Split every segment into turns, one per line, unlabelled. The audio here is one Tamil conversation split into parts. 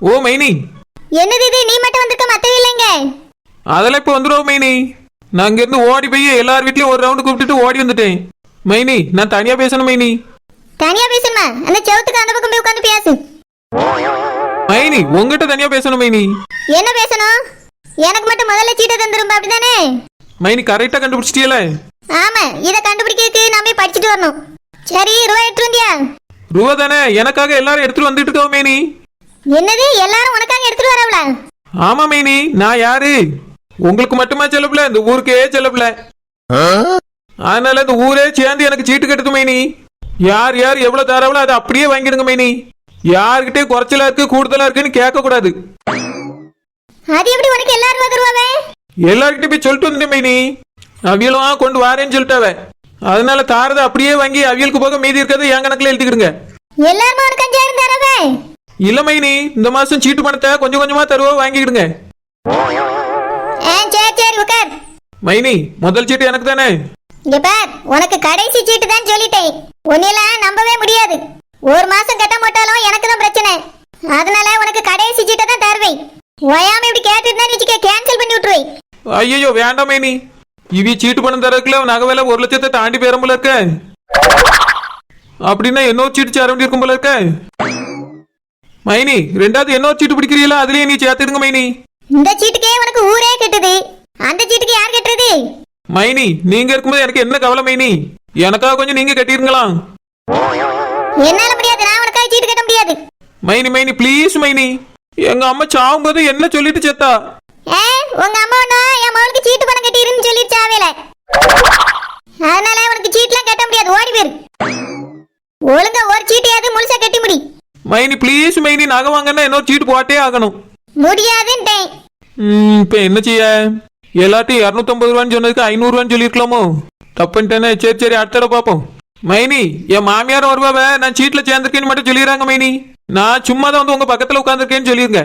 ஓ மைனி.
என்னது இது? நீ மட்டும் வந்திருக்க மத்தவ இல்லைங்க
அதெல்லாம் இப்போ வந்துடுவோம் மைனி. நான் இங்கேருந்து ஓடி போய் எல்லார் வீட்லயும் ஒரு ரவுண்டு கூப்பிட்டுட்டு ஓடி வந்துட்டேன். மைனி நான் தனியா பேசணும் மைனி.
தனியா பேசணுமா? அந்த செவத்துக்கு அந்த பக்கம் போய் உட்காந்து பேசு.
மைனி உங்ககிட்ட தனியா பேசணும் மைனி.
என்ன பேசணும்? எனக்கு மட்டும் முதல்ல சீட்டை தந்துரும்பா அப்படிதானே?
மைனி கரெக்டா கண்டுபிடிச்சிட்டியல
ஆமா இத கண்டுபிடிக்கிறதுக்கு போய் படிச்சுட்டு வரணும். சரி ரூபாய் எடுத்து வந்தியா?
ரூபா தானே எனக்காக எல்லாரும் எடுத்துட்டு வந்துட்டு இருக்கோம் மைனி.
என்னது? எல்லாரும் உனக்காக எடுத்துட்டு வரவளா
ஆமா மைனி. நான் யாரு? உங்களுக்கு மட்டுமா செல்லப்பில்ல இந்த ஊருக்கே செல்லப்பில்ல அதனால இந்த ஊரே சேர்ந்து எனக்கு சீட்டு கட்டுது மைனி. யார் யார் எவ்வளவு தரவளோ அதை அப்படியே வாங்கிடுங்க மைனி. யாருக்கிட்டே குறைச்சலா இருக்கு கூடுதலா இருக்குன்னு கேட்க கூடாது
அது எப்படி உனக்கு எல்லாரும் வந்துருவாவே
எல்லார்கிட்டயும் போய் சொல்லிட்டு வந்துட்டேன் மைனி. அவியலும் கொண்டு வாரேன்னு சொல்லிட்டாவ. அதனால தாரதை அப்படியே வாங்கி அவியலுக்கு போக மீதி இருக்கிறத என் கணக்குல எழுதிக்கிடுங்க.
எல்லாருமே உனக்கு அஞ்சாயிரம் தரவே?
இல்ல மைனி இந்த மாசம் சீட்டு பணத்தை கொஞ்சம் கொஞ்சமா தருவா வாங்கிக்கிடுங்க.
சரி சரி உட்கார்
மைனி முதல் சீட்டு எனக்கு தானே?
இங்க பார் உனக்கு கடைசி சீட்டு தான் சொல்லிட்டேன். உன்னையெல்லாம் நம்பவே முடியாது. ஒரு மாசம் கட்ட மாட்டாலும் எனக்கு தான் பிரச்சனை. அதனால உனக்கு கடைசி சீட்டை தான் தருவேன். ஓயாம இப்படி கேட்டுட்டு வச்சுக்க கேன்சல் பண்ணி விட்டுருவேன்.
ஐயோ வேண்டாம் மைனி. இவி சீட்டு பணம் தரக்குள்ள நகை விலை ஒரு லட்சத்தை தாண்டி போயிரும் போல இருக்க. அப்படின்னா இன்னொரு சீட்டு சேர வேண்டியிருக்கும் போல இருக்க. மைனி ரெண்டாவது இன்னொரு சீட்டு பிடிக்கிறீங்களா அதுலயே நீ சேர்த்துடுங்க மைனி.
இந்த சீட்டுக்கே உனக்கு ஊரே கட்டுது. அந்த சீட்டுக்கு யார் கட்டுறது?
மைனி நீங்க இருக்கும்போது எனக்கு என்ன கவலை மைனி? எனக்காக கொஞ்சம் நீங்க கட்டிருங்களா
என்னால முடியாது நான் உனக்காக சீட்டு கட்ட முடியாது.
மைனி மைனி ப்ளீஸ் மைனி. எங்க அம்மா சாவும்போது என்ன சொல்லிட்டு செத்தா?
ஏ உங்க அம்மா ஒண்ணா என் மகளுக்கு சீட்டு பணம் கட்டிருன்னு சொல்லிடுச்சு ஆவேல அதனால உனக்கு சீட்லாம் கட்ட முடியாது ஓடி போயிரு. ஒழுங்கா ஒரு சீட்டையாவது முழுசா கட்டி முடி.
மைனி ப்ளீஸ் மைனி நகை வாங்கன்னா இன்னொரு சீட்டு போட்டே ஆகணும்.
முடியாதுன்ட்டேன்.
ம், இப்ப என்ன செய்ய? எல்லாத்தையும் இரநூத்தம்பது ரூபான்னு சொன்னதுக்கு ஐநூறுரூவான்னு சொல்லியிருக்கலாமோ? தப்புன்ட்டேனே சரி சரி அடுத்த தடவை பார்ப்போம். மைனி என் மாமியார் வருவாவ நான் சீட்டில் சேர்ந்திருக்கேன்னு மட்டும் சொல்லிடுறாங்க மைனி. நான் சும்மா தான் வந்து உங்க பக்கத்தில் உட்காந்துருக்கேன்னு சொல்லிருங்க.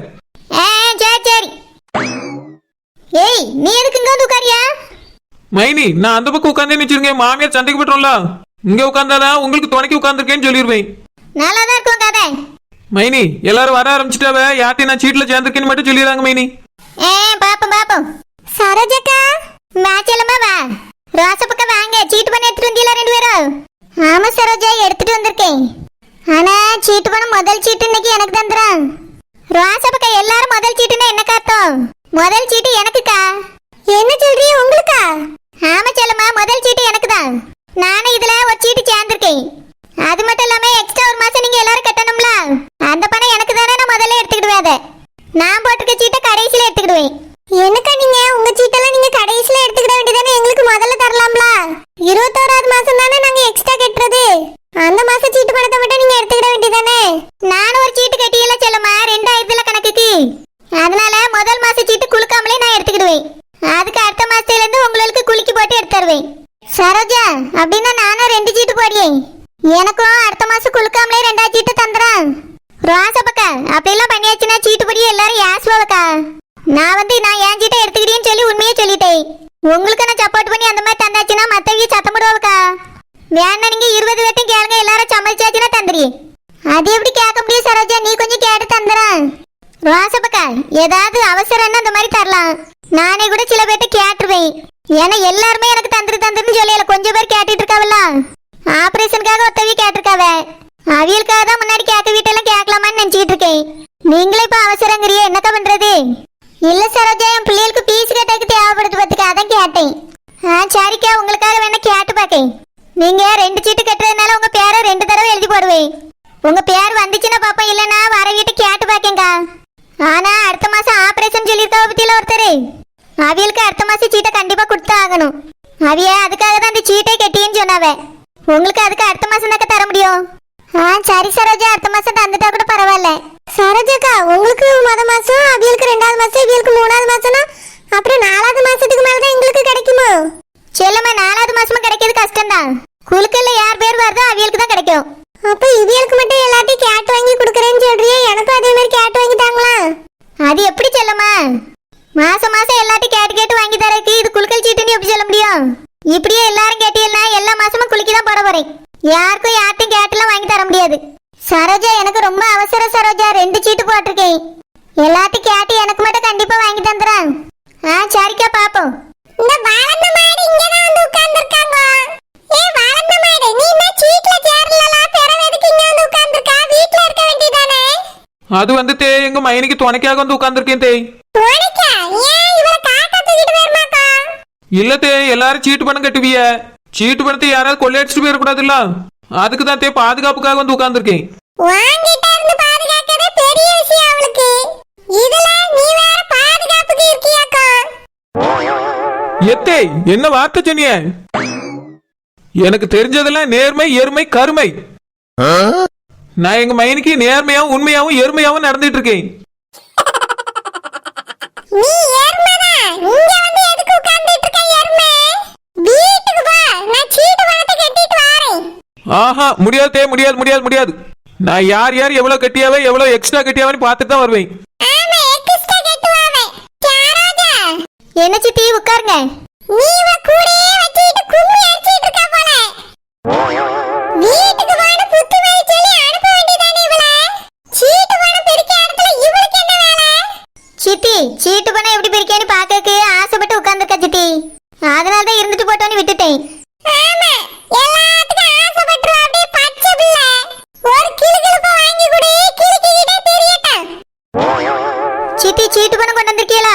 சரி சரி. ஏய் நீ எதுக்கு இங்க வந்து உட்காரியா?
மைனி நான் அந்த பக்கம் உட்காந்தேன்னு வச்சிருங்க என் மாமியார் சண்டைக்கு போட்டோம்ல இங்க உட்காந்தாதான் உங்களுக்கு துணைக்கு உட்காந்துருக்கேன்னு சொல்லிடுவேன்.
நல்லா தான் இருக்கும் கதை.
மைனி எல்லாரும் வர ஆரம்பிச்சிட்டாவ. யார்ட்டையும் நான் சீட்டில் சேர்ந்திருக்கேன்னு மட்டும் சொல்லிடுறாங்க மைனி.
ஏ பாப்போம் பாப்போம். சரோஜக்கா மேட்சலமா வா. ரோசப்பக்கம் வாங்க. சீட்டு பண்ணி எடுத்துட்டு வந்தீங்களா ரெண்டு பேரும்? ஆமா சரோஜா எடுத்துட்டு வந்திருக்கேன். ஆனா சீட்டு பண்ண முதல் சீட்டு இன்னைக்கு எனக்கு தந்துறான் பக்கம் எல்லாரும் முதல் சீட்டுன்னா என்ன காத்தோம் முதல் சீட்டு எனக்குக்கா. என்ன சொல்றீ உங்களுக்கா? ஆமா செல்லம்மா முதல் சீட்டு எனக்கு தான். நானும் இதுல ஒரு சீட்டு சேர்ந்திருக்கேன். அது மட்டும் இல்லாம எக்ஸ்ட்ரா ஒரு மாசம் நீங்க எல்லாரும் கட்டணும்ல அந்த பணம் எனக்கு தானே நான் முதல்ல எடுத்துக்கிடுவேன் அதை நான் போட்டிருக்க சீட்டை கடைசியில எடுத்துக்கிடுவேன் என்னக்கா நீங்க உங்க சீட்டெல்லாம் நீங்க கடைசியில எடுத்துக்கிட வேண்டியதானே எங்களுக்கு முதல்ல தரலாம்ல இருபத்தோராவது மாசம் தானே நாங்க எக்ஸ்ட்ரா கட்டுறது அந்த மாசம் சீட்டு பணத்தை மட்டும் நீங்க எடுத்துக்கிட வேண்டியதானே நானும் ஒரு சீட்டு கட்டியல செல்லமா ரெண்டாயிரத்துல கணக்குக்கு அதனால முதல் மாச சீட்டு குலுக்காமலே நான் எடுத்துக்கிடுவேன் அதுக்கு அடுத்த மாசத்துல இருந்து உங்களுக்கு குலுக்கி போட்டு எடுத்து தருவேன் சரோஜா அப்படின்னா நானும் ரெண்டு சீட்டு போடியேன் எனக்கும் அடுத்த மாசம் குளுக்காமலே ரெண்டா சீட்டு தந்துறேன். ராசப்பக்கா அப்படியெல்லாம் பண்ணியாச்சுன்னா சீட்டு சீட்டுப்படி எல்லாரும் யாசுவாக்கா நான் வந்து நான் என் சீட்டை எடுத்துக்கிட்டேன்னு சொல்லி உண்மையே சொல்லிட்டேன். உங்களுக்கு நான் சப்போர்ட் பண்ணி அந்த மாதிரி தந்தாச்சுன்னா மற்றவங்க சத்தம் போடுவாக்கா வேணா நீங்க இருபது பேர்த்தையும் கேளுங்க எல்லாரும் சமைச்சாச்சுன்னா தந்துரி அது எப்படி கேட்க முடியும் சரோஜா? நீ கொஞ்சம் கேட்டு தந்துறேன். ராசப்பக்கா ஏதாவது அவசரம்னா அந்த மாதிரி தரலாம். நானே கூட சில பேர்ட்ட கேட்டுருவேன். ஏன்னா எல்லாருமே எனக்கு தந்துரு தந்துருன்னு சொல்லல கொஞ்சம் பேர் கேட்டுட்டு இருக்காவல்ல. ஆபரேஷனுக்காக உதவி கேட்டிருக்காவ. அவியலுக்காக தான் முன்னாடி கேட்க வீட்டெல்லாம் கேட்கலாமான்னு நினச்சிக்கிட்டு இருக்கேன். நீங்களே இப்போ அவசரங்கிறியே என்னக்கா பண்ணுறது இல்லை சரோஜா என் பிள்ளைகளுக்கு பீஸ் கட்டக்கு தேவைப்படுது பார்த்துக்க அதான் கேட்டேன். ஆ சரிக்கா உங்களுக்காக வேணா கேட்டு பார்க்கேன் நீங்கள் ரெண்டு சீட்டு கட்டுறதுனால உங்கள் பேரை ரெண்டு தடவை எழுதி போடுவேன். உங்கள் பேர் வந்துச்சுன்னா பாப்பா இல்லனா வர வீட்டு கேட்டு பார்க்கேங்க்கா ஆனா அடுத்த மாசம் ஆபரேஷன் சொல்லியிருக்காவ பத்தியில ஒருத்தர். அவியலுக்கு அடுத்த மாசம் சீட்டை கண்டிப்பா கொடுத்து ஆகணும். அவிய அதுக்காக தான் அந்த சீட்டை கட்டின்னு சொன்னாவே. உங்களுக்கு அதுக்கு அடுத்த மாசம் தாக்க தர முடியும். ஆ சரி சரோஜா அடுத்த மாசம் தந்துட்டா கூட பரவாயில்ல. சரோஜாக்கா உங்களுக்கு முத மாசம் அவியலுக்கு ரெண்டாவது மாசம் இவியலுக்கு மூணாவது மாசம்னா அப்புறம் நாலாவது மாசத்துக்கு மேல தான் எங்களுக்கு கிடைக்குமோ? செல்லம்மா நாலாவது மாசமும் கிடைக்கிறது கஷ்டம் தான் குழுக்கல்ல யார் பேர் வருதோ அவியலுக்கு தான் கிடைக்கும். அப்ப இவியலுக்கு மட்டும் எல்லாத்தையும் கேட்டு வாங்கி கொடுக்குறேன்னு சொல்றியே எனக்கும் அதே மாதிரி கேட் வாங்கி தாங்களா அது எப்படி செல்லம்மா மாசம் மாசம் எல்லாத்தையும் கேட்டு கேட்டு வாங்கி தரக்கு இது குலுக்கல் சீட்டுன்னு எப்படி சொல்ல முடியும் இப்படியே எல்லாரும் கேட்டீங்கன்னா எல்லா மாசமும் குலுக்கி தான் போட போறேன் யாருக்கும் யார்ட்டையும் கேட்டுலாம் வாங்கி தர முடியாது சரோஜா எனக்கு ரொம்ப அவசரம் சரோஜா ரெண்டு சீட்டு போட்டிருக்கேன்
எல்லாத்தையும் கேட்டு எனக்கு மட்டும் கண்டிப்பா வாங்கி தந்துறேன் ஆ சரிக்கா பாப்போம் இந்த வளர்ந்த மாடு இங்க தான் வந்து உட்கார்ந்திருக்காங்க ஏ வளர்ந்த மாடு நீ என்ன சீட்ல சேரலல பிறகு எதுக்கு இங்க வந்து உட்கார்ந்திருக்கா வீட்ல இருக்க வேண்டியதானே
அது வந்து தே எங்க மைனிக்கு துணைக்காக வந்து உட்காந்துருக்கேன் தேய் இல்ல தே எல்லாரும் சீட்டு பணம் கட்டுவிய. சீட்டு பணத்தை யாராவது கொள்ளையடிச்சிட்டு போயிடக்கூடாதுல்ல அதுக்கு தான் தே பாதுகாப்புக்காக வந்து உட்காந்துருக்கேன்
வாங்கிட்ட இருந்து பாதுகாக்கறதே பெரிய விஷயம் அவளுக்கு. இதுல நீ வேற பாதுகாப்புக்கு இருக்கியாக்கா?
எத்தே என்ன வார்த்தை சொன்னிய? எனக்கு தெரிஞ்சதெல்லாம் நேர்மை எருமை கருமை. நான் எங்க மைனிக்கு நேர்மையாவும் உண்மையாவும் எருமையாவும் நடந்துட்டு இருக்கேன். ஆஹா முடியாது தே முடியாது முடியாது முடியாது. நான் யார் யார் எவ்வளவு கட்டியாவே எவ்வளவு எக்ஸ்ட்ரா கட்டியாவேன்னு பார்த்துட்டு தான் வருவேன்.
என்ன சித்தி உட்காருங்க.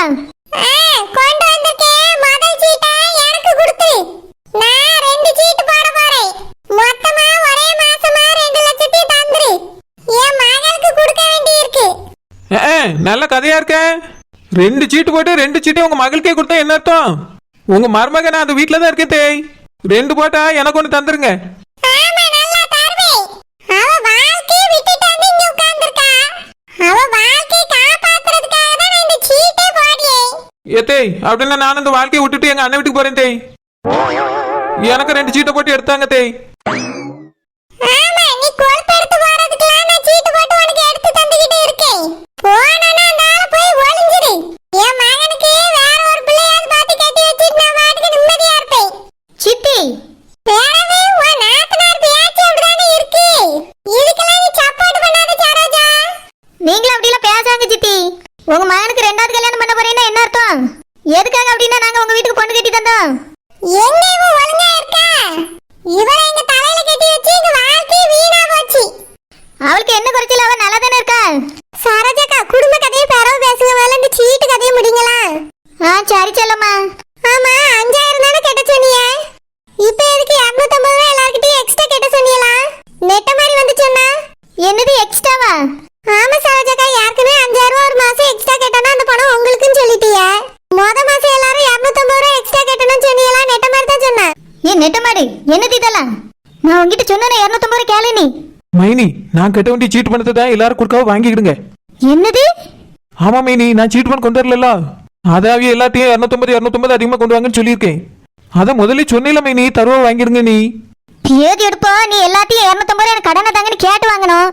கொண்டு வந்திருக்கேன் முதல் சீட்டை எனக்கு கொடுத்து. நான் ரெண்டு சீட்டு போட போறேன். மொத்தமா ஒரே மாசமா ரெண்டு லட்சத்தி தந்துரு. என் மகளுக்கு கொடுக்க
ஏ, நல்ல கதையா இருக்க. ரெண்டு சீட்டு போட்டு ரெண்டு சீட்டையும் உங்க மகளுக்கே கொடுத்தா என்ன அர்த்தம்? உங்க மருமகன் நான் அந்த வீட்டுல தான் இருக்கேன் தேய். ரெண்டு போட்டா எனக்கு ஒன்று தந்துருங்க
ஆமா நல்லா தருவேன் அவ வாழ்க்கையை விட்டுட்டு வந்து இங்க உட்கார்ந்திருக்கா அவ வாழ்க்கையை காப்பாத்துறதுக்காக தான் நான் இந்த சீட்டே போடியேன்
அப்படின்னா நான் அந்த வாழ்க்கையை விட்டுட்டு எங்க அண்ணன் வீட்டுக்கு போறேன் தேய். எனக்கு ரெண்டு சீட்டை போட்டு எடுத்தாங்க தேய்
ஆமா நீ கொழுப்பு எடுத்து போறதுக்குலாம் நான் சீட்டு போட்டு உனக்கு எடுத்து தந்துகிட்டு இருக்கேன் போனா அந்த ஆள போய் ஒளிஞ்சிரு என் மகனுக்கு வேற ஒரு பிள்ளையாவது பார்த்து கட்டி வச்சிட்டு நான் பாட்டுக்கு நிம்மதியா இருப்பேன் சித்தி வேறவே உன் நாத்தனார் பேச்சு அப்படிதானே இருக்கு இதுக்கெல்லாம் நீ சப்போர்ட் பண்ணாத சரோஜா நீங்களும் அப்படிலாம் பேசாங்க சித்தி உங்க மகனுக்கு ரெண்டாவது கல்யாணம் பண்ண போறீங்கன்னா என்ன அர்த்தம் எதுக்காக அப்படின்னா நாங்க உங்க வீட்டுக்கு பொண்ணு கட்டி தந்தோம் எங்க இவ ஒழுங்கா இருக்கா இவரை எங்க தலையில கட்டி வச்சு எங்க வாழ்க்கையே வீணா போச்சு அவளுக்கு என்ன குறைச்சல அவ நல்லா தானே இருக்கா சரோஜாக்கா குடும்ப கதையை பிறகு பேசுங்க மேல இந்த சீட்டு கதையை முடிங்களா ஆ சரி செல்லம்மா. ஆமா அஞ்சாயிரம் தானே கட்ட சொன்னீங்க? இப்போ எதுக்கு இரநூத்தம்பது ரூபா எல்லார்கிட்டயும் எக்ஸ்ட்ரா கட்ட சொன்னீங்களா? நெட்ட மாதிரி வந்து சொன்னா. என்னது எக்ஸ்ட்ராவா ஆமா சரோஜாக்கா யாருக்குமே அஞ்சாயிரம் ரூபா ஒரு மாசம் எக்ஸ்ட்ரா கேட்டனா அந்த பணம் உங்களுக்குன்னு சொல்லிட்டீங்க மொத மாசம் எல்லாரும் இரநூத்தம்பது ரூபா எக்ஸ்ட்ரா கேட்டணும்னு சொன்னீங்களா? நெட்ட மாதிரி தான் சொன்னேன் ஏன் நெட்ட மாதிரி? என்னது இதெல்லாம்? நான் உங்ககிட்ட சொன்னேன் இரநூத்தம்பது ரூபா கேளு நீ.
மைனி நான் கட்ட வேண்டிய சீட்டு பணத்தை தான் எல்லாரும் கொடுக்காம வாங்கிக்கிடுங்க.
என்னது?
ஆமா மைனி நான் சீட்டு பணம் கொண்டு வரல அதாவது எல்லாத்தையும் இரநூத்தொம்பது இரநூத்தொம்பது அதிகமாக கொண்டு வாங்கன்னு சொல்லியிருக்கேன். அதை முதல்ல சொன்னில மைனி தருவா வாங்கிடுங்க நீ.
தேதி எடுப்போ நீ எல்லாத்தையும் இரநூத்தம்பது ரூபா எனக்கு கடனை தாங்கன்னு கேட்டு வாங்கணும்.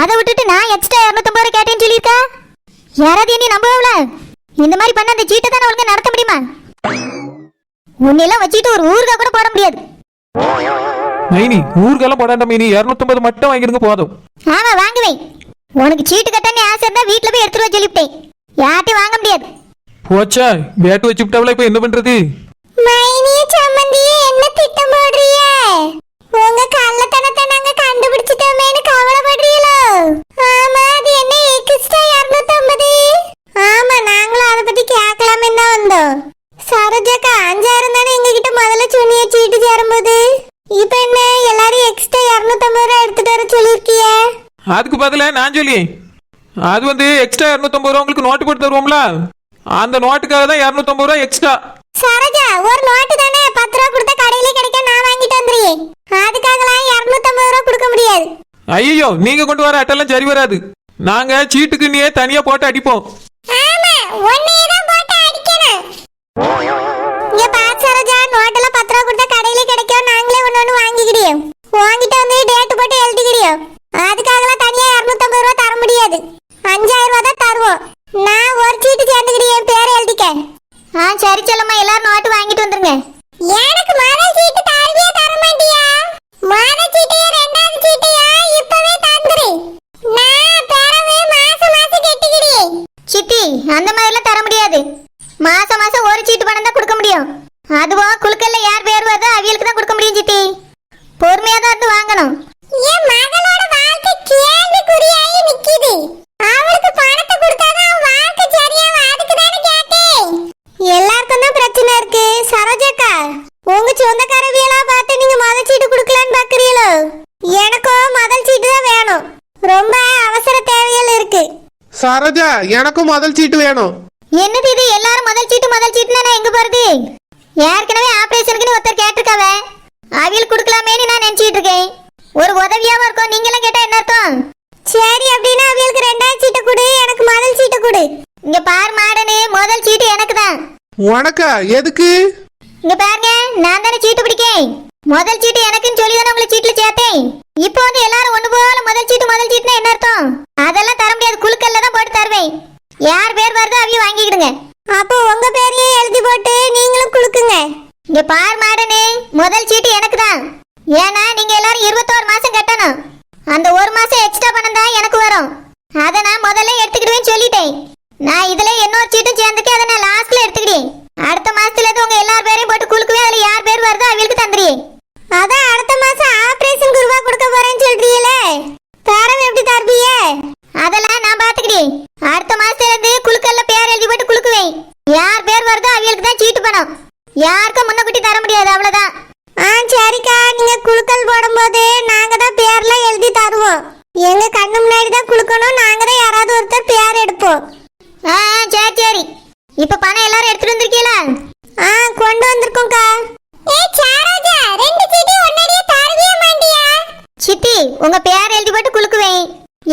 அதை விட்டுட்டு நான் எக்ஸ்ட்ரா இரநூத்தம்பது ரூபா கேட்டேன்னு சொல்லியிருக்கா? யாராவது நீ நம்புவல இந்த மாதிரி பண்ண அந்த சீட்டை தானே அவளுக்கு நடத்த முடியுமா? உன்னெல்லாம் வச்சுட்டு ஒரு ஊருக்கா கூட போட முடியாது.
மைனி ஊருக்கெல்லாம் போடாண்ட மைனி. இரநூத்தொம்பது மட்டும் வாங்கிடுங்க போதும்.
ஆமா வாங்குவேன். உனக்கு சீட்டு கட்டன்னு ஆசை இருந்தா வீட்டுல போய் எடுத்துட்டு வா சொல்லிவிட்டேன். யார்ட்டையும் வாங்க முடியாது.
போச்சா? பேட்டு வச்சுவிட்டாவளா இப்போ என்ன பண்றது?
மைனிய சம்மந்தியே என்ன திட்டம் போடுறிய? உங்க கள்ளத்தனத்தை நாங்க கண்டுபிடிச்சிட்டோமேனு கவலைப்படுறீங்களோ ஆமா அது என்ன எக்ஸ்ட்ரா இரநூத்தம்பது? ஆமா நாங்களும் அதை பத்தி கேட்கலாமே தான் வந்தோம். சரோஜாக்கா அஞ்சாயிரம் தானே எங்ககிட்ட முதல்ல சொன்னிய சீட்டு சேரும்போது? இப்போ என்ன எல்லாரும் எக்ஸ்ட்ரா இரநூத்தம்பது ரூபா எடுத்துட்டு வர சொல்லியிருக்கிய?
அதுக்கு பதிலாக நான் சொல்லியேன் அது வந்து எக்ஸ்ட்ரா இரநூத்தம்பது ரூபா உங்களுக்கு நோட்டு போட்டு தருவோம்ல? அந்த நோட்டுக்காக தான் இரநூத்தம்பது ரூபா எக்ஸ்ட்ரா
சரோஜா ஒரு நோட்டு தானே பத்து ரூபா கொடுத்தா கடையிலே கிடைக்க நான் வாங்கிட்டு வந்துடுறேன் அதுக்காகலாம் இரநூத்தம்பது ரூபா கொடுக்க முடியாது.
ஐயோ நீங்க கொண்டு வர அட்டெல்லாம் சரி வராது. நாங்க சீட்டுக்கு நீயே தனியா போட்டு அடிப்போம்.
ஆமா ஒன்னையே தான் சித்தி அந்த மாதிரிலாம் தர முடியாது. மாசம் மாசம் ஒரு சீட்டு பணம் தான் கொடுக்க முடியும். அதுவும் குழுக்கல்ல யார் பேர் வருதோ அவங்களுக்கு தான் கொடுக்க முடியும் சித்தி. பொறுமையாக தான் வந்து வாங்கணும். என் மகளோட வாழ்க்கை கேள்விக்குறியாயி நிக்குது. அவளுக்கு பணத்தை கொடுத்தாதான் வாழ்க்கை சரியாவா அதுக்கு தானே பிரச்சனை இருக்கு. சரோஜாக்கா
உங்க சொந்தக்காரவியெல்லாம் பார்த்து நீங்க முதல் சீட்டு கொடுக்கலான்னு பாக்குறீங்களோ? எனக்கும் முதல் சீட்டு தான் வேணும். ரொம்ப
சரோஜா எனக்கும் முதல் சீட்டு வேணும்.
என்னது இது? எல்லாரும் முதல் சீட்டு முதல் சீட்டுனா நான் எங்க போறது? ஏற்கனவே ஆபரேஷனுக்குன்னு ஒருத்தர் கேட்டிருக்காவ. அவியல் கொடுக்கலாமேன்னு நான் நினைச்சிட்டு இருக்கேன். ஒரு உதவியாவும் இருக்கும். நீங்களும் கேட்டா என்ன அர்த்தம்? சரி அப்படின்னா அவியலுக்கு ரெண்டாவது சீட்டை கொடு. எனக்கு முதல் சீட்டை கொடு. இங்க பார் மாடனு முதல் சீட்டு எனக்கு தான்.
உனக்கா? எதுக்கு?
இங்க பாருங்க நான் தானே சீட்டு பிடிக்கேன். முதல் சீட்டு எனக்குன்னு சொல்லி தானே உங்களை சீட்டுல சேர்த்தேன். இப்போ வந்து எல்லாரும் ஒண்ணு போல முதல் சீட்டு முதல் சீட்டுனா என்ன அர்த்தம்? அதெல்லாம் தர முடியாது. குழுக்கல்ல தான் போட்டு தருவேன். யார் பேர் வருதோ அவையும் வாங்கிக்கிடுங்க. அப்போ உங்க பேரையே எழுதி போட்டு நீங்களும் குளுக்குங்க இங்க பார் மாடனே முதல் சீட்டு எனக்கு தான். ஏன்னா நீங்க எல்லாரும் இருபத்தோரு மாசம் கட்டணும். அந்த ஒரு மாசம் எக்ஸ்ட்ரா பணம் தான் எனக்கு வரும். அதை நான் முதல்ல எடுத்துக்கிடுவேன்னு சொல்லிட்டேன். நான் இதுல இன்னொரு சீட்டும் சேர்ந்துட்டு அதை நான் லாஸ்ட்ல எடுத்துக்கிட்டேன் அடுத்த மாசத்துல இருந்து உங்க எல்லார் பேரையும் போட்டு குலுக்குவேன் அதுல யார் பேர் வருதோ அவங்களுக்கு தந்துறியே அதான் அடுத்த மாசம் ஆபரேஷன் ரூபா கொடுக்க போறேன்னு சொல்றீங்களே தரம் எப்படி தருவியே அதெல்லாம் நான் பாத்துக்கிறேன் அடுத்த மாசத்துல இருந்து குலுக்கல்ல பேர் எழுதி போட்டு குலுக்குவேன் யார் பேர் வருதோ அவங்களுக்கு தான் சீட்டு பணம் யாருக்கும் முன்னக்கூட்டி தர முடியாது அவ்வளவுதான் ஆ சரிக்கா நீங்க குலுக்கல் போடும்போது நாங்க தான் பேர்லாம் எழுதி தருவோம் எங்க கண்ணு முன்னாடி தான் குலுக்கணும் நாங்க தான் யாராவது ஒருத்தர் பேர் எடுப்போம் ஆ ஆ, சரி. இப்ப பணம் எல்லாரும் எடுத்துட்டு வந்திருக்கீங்களா? ஆ கொண்டு வந்திருக்கோம்க்கா. ஏய் சாரோஜா ரெண்டு சீட்டு ஒன்னடியே தரவே மாட்டியா சித்தி உங்க பேர் எழுதி போட்டு குலுக்குவேன்.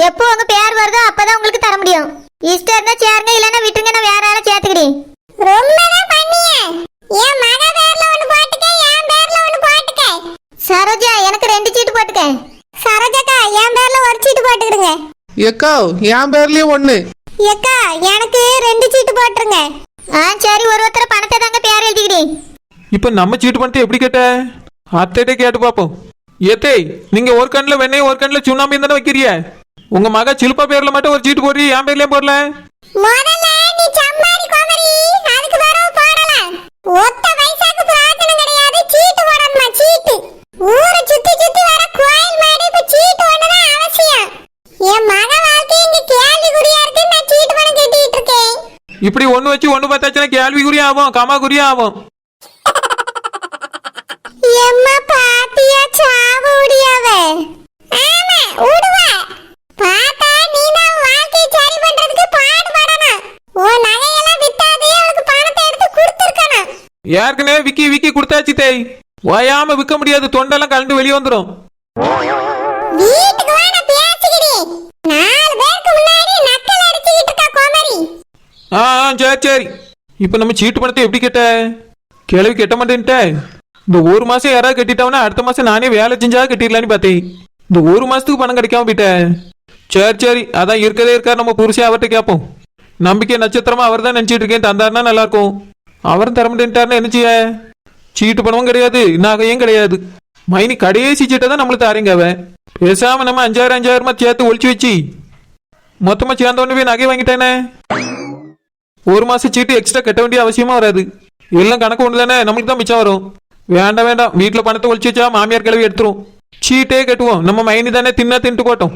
எப்போ உங்க பேர் வருதோ அப்பதான் உங்களுக்கு தர முடியும். இஷ்டம் இருந்தா சேருங்க இல்லைன்னா விட்டுருங்க நான் வேற ஆளை சேர்த்துக்கிறேன். ரொம்ப தான் பண்ணிய. என் மக பேர்ல ஒண்ணு போட்டுக்க என் பேர்ல ஒண்ணு போட்டுக்க. சரோஜா எனக்கு ரெண்டு சீட்டு போட்டுக்க. சரோஜாக்கா என் பேர்ல ஒரு சீட்டு போட்டுக்கிடுங்க.
எக்கோ என் பேர்லயும் ஒண்ணு.
ஏக்கா எனக்கு ரெண்டு சீட்டு போட்டுருங்க. ஆ சரி ஒரு ஒருத்தர் பணத்தை தாங்க பேர் எழுதிக்கிட்டேன்.
இப்போ நம்ம சீட்டு பண்ணிட்டு எப்படி கேட்ட? அத்தைகிட்ட கேட்டு பார்ப்போம் ஏத்தே நீங்க ஒரு கண்ணில் வெண்ணெய் ஒரு கண்ணில் சுண்ணாம்பு தானே வைக்கிறிய உங்க மக சில்பா பேர்ல மட்டும் ஒரு சீட்டு போடுறீ என் பேர்லயும் போடல.
முதல்ல நீ சம்பாரி கோமரி அதுக்கு வரவு போடலாம். ஒத்த பைசாக்கு பிரார்த்தனை கிடையாது சீட்டு போடணுமா சீட்டு? ஊரை சுத்தி சுத்தி வர கோயில் மாதிரி இப்ப சீட்டு ஒண்ணுதான் அவசியம் என் மக வாழ்க்கை இங்க கேள்விக்குறியா இருக்கு நான் சீட்டு பணம் கட்டிட்டு இருக்கேன்
இப்படி ஒன்று வச்சு ஒன்று பார்த்தாச்சுன்னா கேள்விக்குறியும் ஆகும் கமாக்குறியும் ஆகும்
எம்மா பாத்தியா சாவு உடியாவ ஆமா உடுவா. பாத்தா நீ தான் வாழ்க்கை சரி பண்றதுக்கு பாடுபடணும். உன் நகையெல்லாம் வித்தாதே அவளுக்கு பணத்தை எடுத்து கொடுத்துருக்கணும்.
ஏற்கனவே விக்கி விக்கி கொடுத்தாச்சு தேய். ஓயாம விற்க முடியாது தொண்டெல்லாம் கலந்து வெளியே வந்துடும்
வீட்டுக்கு வா
ஆ ஆ, சரி சரி. இப்போ நம்ம சீட்டு பணத்தை எப்படி கேட்ட? கேள்வி கட்ட மாட்டேன்ட்ட. இந்த ஒரு மாதம் யாராவது கட்டிட்டாங்கன்னா அடுத்த மாதம் நானே வேலை செஞ்சா கட்டிடலான்னு பார்த்தேன். இந்த ஒரு மாதத்துக்கு பணம் கிடைக்காம போயிட்டேன் சரி சரி. அதான் இருக்கதே இருக்கார். நம்ம புருஷன் அவர்கிட்ட கேட்போம் நம்பிக்கை நட்சத்திரமா அவர் தான் நினச்சிட்டு இருக்கேன். தந்தாருன்னா நல்லா இருக்கும். அவரும் தர மாட்டேன்ட்டாருன்னா என்ன செய்ய? சீட்டு பணமும் கிடையாது நகையும் கிடையாது. மைனி கடைசி சீட்டை தான் நம்மளுக்கு தாரீங்க அவன். பேசாம நம்ம அஞ்சாயிரம் அஞ்சாயிரமா சேர்த்து ஒழிச்சு வச்சு. மொத்தமா சேர்ந்த உடனே போய் நகை வாங்கிட்டேனே. ஒரு மாசம் சீட்டு எக்ஸ்ட்ரா கட்ட வேண்டிய அவசியமா வராது. எல்லாம் கணக்கு ஒன்று தானே? நம்மளுக்கு தான் மிச்சம் வரும். வேண்டாம் வேண்டாம். வீட்டில் பணத்தை ஒழிச்சு வச்சா மாமியார் கிளவி எடுத்துரும். சீட்டே கட்டுவோம். நம்ம மைனி தானே தின்னா தின்ட்டு போட்டோம்.